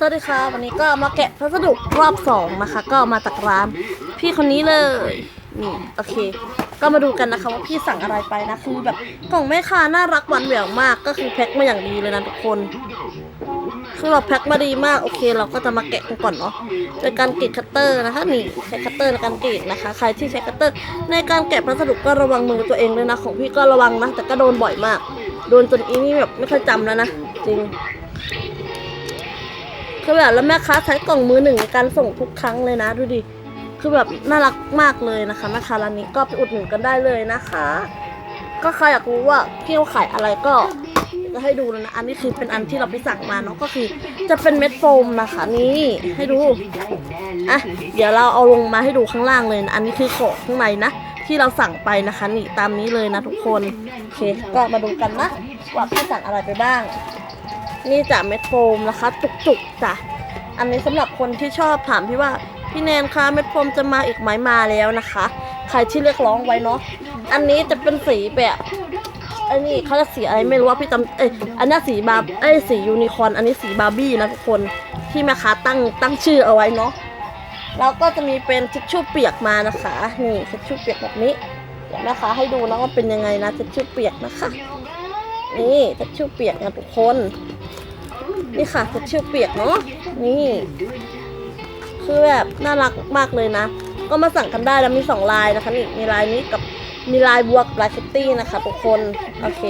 สวัสดีค่ะวันนี้ก็มาแกะพัสดุรอบสองนะคะ ก็มาจากร้าน พี่คนนี้เลยนี่โอเค ก็มาดูกันนะคะว่าพี่สั่งอะไรไปนะคือแบบกล่องแม่ค้าน่ารักหวานแหววมากก็คือแพ็คมาอย่างดีเลยนะทุกคนคือแบบแพ็คมาดีมากโอเค เราก็จะมาแกะกันก่อนเนาะโดยการกรีดคัตเตอร์นะคะนี่ใช้คัตเตอร์ในการกรีดนะคะ ใครที่ใช้คัตเตอร์ ในการแกะพัสดุก็ระวังมือตัวเองด้วยนะของพี่ก็ระวังนะแต่ก็โดนบ่อยมาก โดนจนอีนี่แบบไม่ค่อยจำแล้วนะจริง คือแบบแล้วแม่ค้าใช้กล่องมือหนึ่งในการส่งทุกครั้งเลยนะดูดิคือแบบน่ารักมากเลยนะคะแม่ค้าร้านนี้ก็ไปอุดหนุนกันได้เลยนะคะ ก็ใครอยากรู้ว่าพี่เขาขายอะไรก็จะให้ดูเลยนะ อันนี้คือเป็นอันที่เราไปสั่งมาเนาะก็คือ จะเป็นเม็ดโฟมนะคะนี่ให้ดูอะเดี๋ยวเราเอาลงมาให้ดูข้างล่างเลยนะอันนี้คือของข้างในนะที่เราสั่งไปนะคะนี่ตามนี้เลยนะทุกคนโอเคก็มาดูกันนะว่าพี่สั่งอะไรไปบ้าง นี่จ้ะเม็ดโฟมนะคะจุกๆจ้ะอันนี้สำหรับคนที่ชอบถามพี่ว่าพี่แนนคะเม็ดโฟมจะมาอีกไหมมาแล้วนะคะ ใครที่เรียกร้องไว้เนาะอันนี้จะเป็นสีแบบอันนี้เขาจะสีอะไรไม่รู้ว่าพี่จำเอ้ยอันนี้สีบาร์เอ้ยสียูนิคอร์นอันนี้สีบาร์บี้นะทุกคนที่แม่ค้าตั้งตั้งชื่อเอาไว้เนาะแล้วก็จะมีเป็นทิชชู่เปียกมานะคะนี่ทิชชู่เปียกแบบนี้เดี๋ยวแม่ค้าให้ดูนะว่าเป็นยังไงนะทิชชู่เปียกนะคะ นี่ทิชชู่เปียกนะทุกคน นี่ค่ะทิชชู่เปียกเนาะนี่ คือแบบน่ารักมากเลยนะ ก็มาสั่งกันได้แล้วมีสองลายนะคะนี่มีลายนี้กับมีลายบวกลายคิตตี้นะคะทุกคน โอเค